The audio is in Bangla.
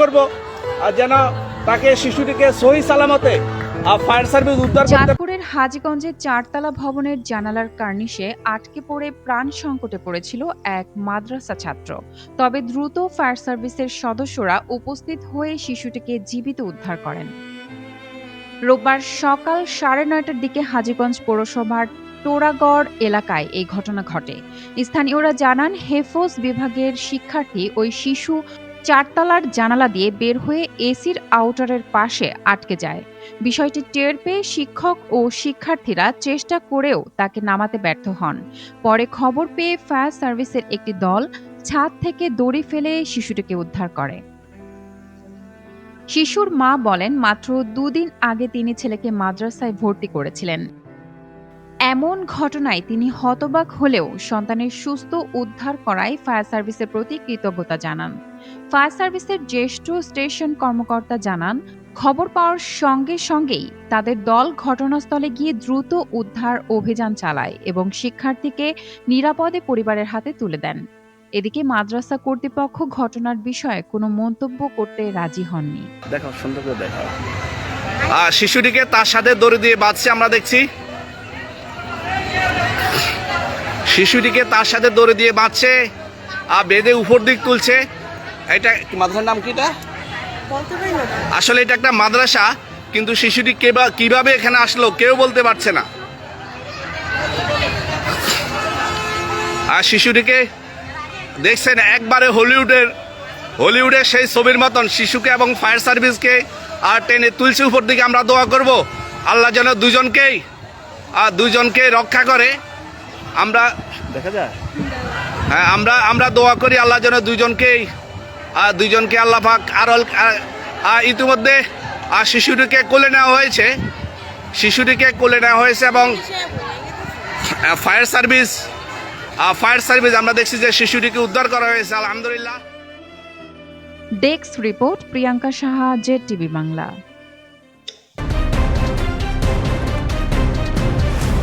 করব। আর যেন তাকে শিশুটিকে সহি সালামতে চাঁদপুরের চারতলা ভবনের জানালার কার্নিশে আটকে পড়ে প্রাণ সংকটে পড়েছিল এক মাদ্রাসা ছাত্র। তবে দ্রুত ফায়ার সার্ভিসের সদস্যরা উপস্থিত হয়ে শিশুটিকে জীবিত উদ্ধার করেন। রোববার সকাল সাড়ে নয়টার দিকে হাজীগঞ্জ পৌরসভার টোরাগড় এলাকায় এই ঘটনা ঘটে। স্থানীয়রা জানান, হেফোজ বিভাগের শিক্ষার্থী ওই শিশু চারতলার জানালা দিয়ে বের হয়ে এসির আউটারের পাশে আটকে যায়। বিষয়টি টের পেয়ে শিক্ষক ও শিক্ষার্থীরা চেষ্টা করেও তাকে নামাতে ব্যর্থ হন। পরে খবর পেয়ে ফায়ার সার্ভিসের একটি দল ছাদ থেকে দড়ি ফেলে শিশুটিকে উদ্ধার করে। শিশুর মা বলেন, মাত্র দুদিন আগে তিনি ছেলেকে মাদ্রাসায় ভর্তি করেছিলেন। এমন ঘটনায় তিনি হতবাক হলেও সন্তানের সুস্থ উদ্ধার করায় ফায়ার সার্ভিসের প্রতি কৃতজ্ঞতা জানান। ফায়ার সার্ভিসের জ্যেষ্ঠ স্টেশন কর্মকর্তা জানান, খবর পাওয়ার সঙ্গে সঙ্গেই তাদের দল ঘটনাস্থলে গিয়ে দ্রুত উদ্ধার অভিযান চালায় এবং শিক্ষার্থীকে নিরাপদে পরিবারের হাতে তুলে দেন। এদিকে মাদ্রাসা কর্তৃপক্ষ ঘটনার বিষয়ে কোনো মন্তব্য করতে রাজি হননি। দেখাও, সুন্দর করে আর শিশুটিকে তার সাথে দড়ি দিয়ে বাঁধছে, আমরা দেখছি। শিশুটিকে তার সাথে দড়ি দিয়ে বাঁধছে আর বেঁধে উপর দিক তুলছে। এটা মাদ্রাসার নাম কি এটা? আসলে এটা একটা মাদ্রাসা কিন্তু শিশুটি কীভাবে এখানে আসলো কেউ বলতে পারছে না। আর শিশুটিকে দেখছেন একবারে হলিউডের হলিউডের সেই ছবির মতন শিশুকে এবং ফায়ার সার্ভিসকে আর টেনে তুলছে উপর দিকে আমরা দোয়া করব। আল্লাহ যেন দুজনকেই আর দুজনকে রক্ষা করে। আমরা দেখা যায়। হ্যাঁ আমরা আমরা দোয়া করি আল্লাহ যেন দুজনকেই আর দুজনকে আল্লাহ পাক আর আর ইতিমধ্যে আর শিশুটিকে কোলে নেওয়া হয়েছে। শিশুটিকে কোলে নেওয়া হয়েছে এবং ফায়ার সার্ভিস ফায়ার সার্ভিস আমরা দেখছি যে শিশুটিকে উদ্ধার করা হয়েছে আলহামদুলিল্লাহ। Desk report Priyanka Saha Z TV Bangla.